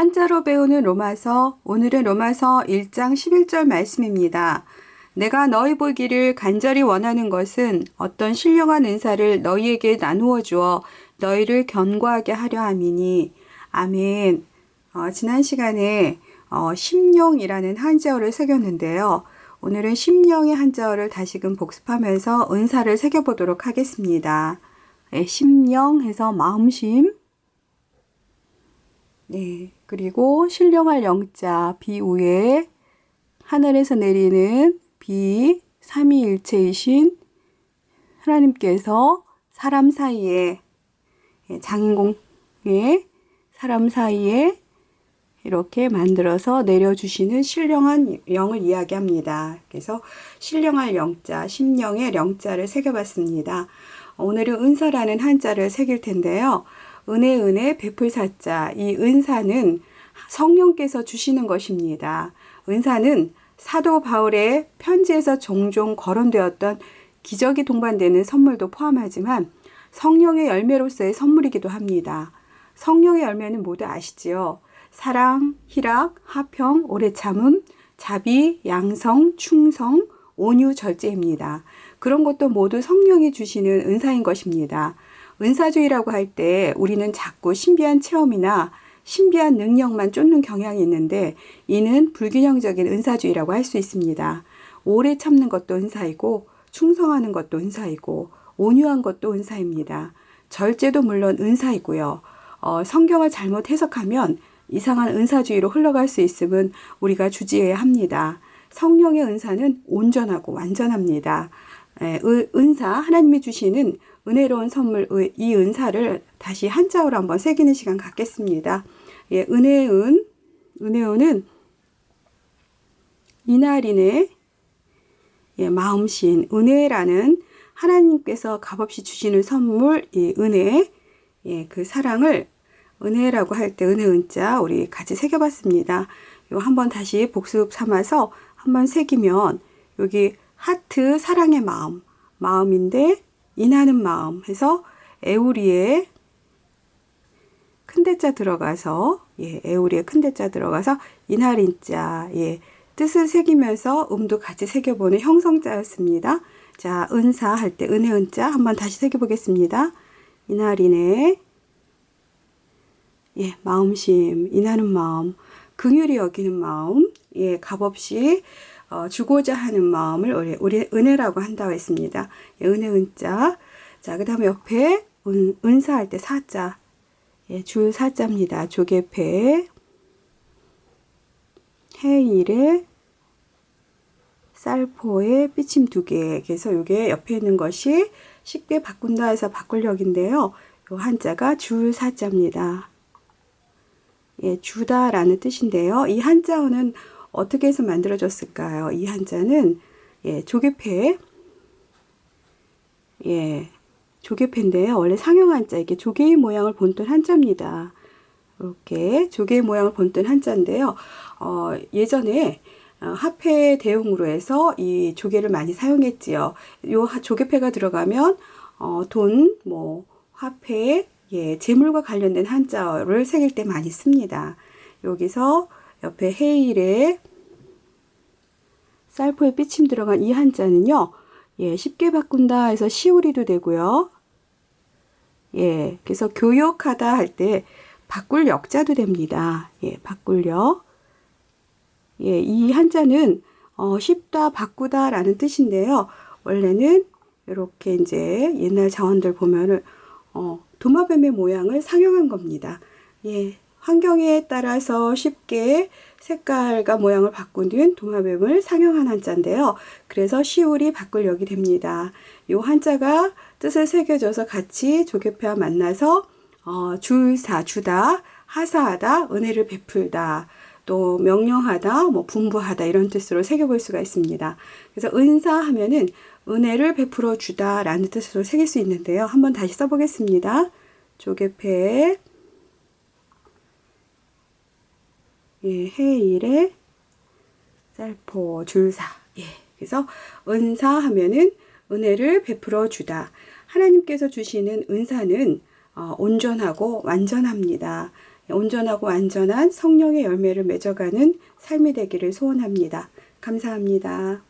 한자로 배우는 로마서, 오늘은 로마서 1장 11절 말씀입니다. 내가 너희 보기를 간절히 원하는 것은 어떤 신령한 은사를 너희에게 나누어 주어 너희를 견고하게 하려 함이니. 아멘. 어, 지난 시간에 어, 심령이라는 한자어를 새겼는데요. 오늘은 심령의 한자어를 다시금 복습하면서 은사를 새겨보도록 하겠습니다. 네, 심령 해서 마음심. 네. 그리고 신령할 영자 비우에 하늘에서 내리는 비 삼위일체이신 하나님께서 사람 사이에 예, 장인공의 사람 사이에 이렇게 만들어서 내려주시는 신령한 영을 이야기합니다. 그래서 신령할 영자, 심령의 영자를 새겨봤습니다. 오늘은 은사라는 한자를 새길 텐데요. 은혜 은혜 베풀 사자 이 은사는 성령께서 주시는 것입니다. 은사는 사도 바울의 편지에서 종종 거론되었던 기적이 동반되는 선물도 포함하지만 성령의 열매로서의 선물이기도 합니다. 성령의 열매는 모두 아시지요? 사랑, 희락, 화평, 오래 참음, 자비, 양성, 충성, 온유, 절제입니다. 그런 것도 모두 성령이 주시는 은사인 것입니다. 은사주의라고 할 때 우리는 자꾸 신비한 체험이나 신비한 능력만 쫓는 경향이 있는데 이는 불균형적인 은사주의라고 할 수 있습니다. 오래 참는 것도 은사이고 충성하는 것도 은사이고 온유한 것도 은사입니다. 절제도 물론 은사이고요. 어, 성경을 잘못 해석하면 이상한 은사주의로 흘러갈 수 있음은 우리가 주지해야 합니다. 성령의 은사는 온전하고 완전합니다. 에, 은사, 하나님이 주시는 은혜로운 선물, 이 은사를 다시 한자어로 한번 새기는 시간 갖겠습니다. 예, 은혜은, 은혜은은 이날인의 예, 마음신, 은혜라는 하나님께서 값없이 주시는 선물, 이 은혜, 예, 그 사랑을 은혜라고 할 때 은혜 은자 우리 같이 새겨봤습니다. 요 한번 다시 복습 삼아서 한번 새기면 여기 하트 사랑의 마음, 마음인데 인하는 마음 해서 에우리에 큰 대자 들어가서 예, 에우리에 큰 대자 들어가서 인하린자 예, 뜻을 새기면서 음도 같이 새겨보는 형성자였습니다. 자, 은사 할 때 은혜 은자 한번 다시 새겨보겠습니다. 이날이네 예, 마음심, 인하는 마음, 긍휼히 여기는 마음, 예, 값없이 어, 주고자 하는 마음을 우리, 우리 은혜라고 한다고 했습니다. 예, 은혜 은자. 자, 그 다음에 옆에 은, 은사할 때 사자. 예, 줄 사자입니다. 조개패, 해일에, 쌀포에 삐침 두 개. 그래서 이게 옆에 있는 것이 쉽게 바꾼다 해서 바꿀력인데요. 요 한자가 줄 사자입니다. 예, 주다라는 뜻인데요. 이 한자어는 어떻게 해서 만들어졌을까요? 이 한자는 예, 조개패 예, 조개패인데요. 원래 상형 한자 이게 조개의 모양을 본뜬 한자입니다. 이렇게 조개의 모양을 본뜬 한자인데요. 어, 예전에 어, 화폐 대용으로 해서 이 조개를 많이 사용했지요. 요 조개패가 들어가면 어, 돈, 뭐 화폐, 예, 재물과 관련된 한자어를 새길 때 많이 씁니다. 여기서 옆에 해일에 쌀포에 삐침 들어간 이 한자는요. 예, 쉽게 바꾼다 해서 시우리도 되고요. 예, 그래서 교역하다 할 때 바꿀 역자도 됩니다. 예, 바꿀력. 예, 이 한자는 어, 쉽다, 바꾸다 라는 뜻인데요. 원래는 이렇게 이제 옛날 자원들 보면은 어, 도마뱀의 모양을 상용한 겁니다. 예, 환경에 따라서 쉽게 색깔과 모양을 바꾸는 도마뱀을 상용한 한자인데요. 그래서 시울이 바꿀력이 됩니다. 이 한자가 뜻을 새겨줘서 같이 조개패와 만나서 어, 줄사, 주다, 하사하다, 은혜를 베풀다, 또 명령하다, 뭐 분부하다 이런 뜻으로 새겨볼 수가 있습니다. 그래서 은사 하면은 은혜를 베풀어 주다라는 뜻으로 새길 수 있는데요. 한번 다시 써보겠습니다. 조개패 예, 해일에 쌀포 줄사. 예. 그래서 은사 하면은 은혜를 베풀어 주다. 하나님께서 주시는 은사는 어, 온전하고 완전합니다. 온전하고 안전한 성령의 열매를 맺어가는 삶이 되기를 소원합니다. 감사합니다.